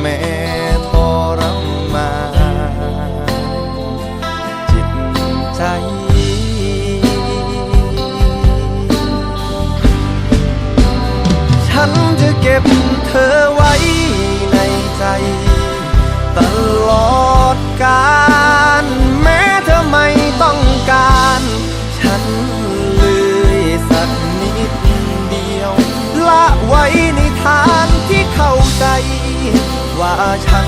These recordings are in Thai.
แม้ทรมานจิตใจ ฉันจะเก็บเธอ ว่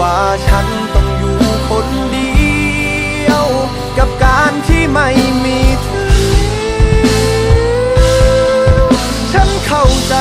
ว่าฉันต้องอยู่คนเดียว กับการที่ไม่มีเธอ ฉันเข้าใจ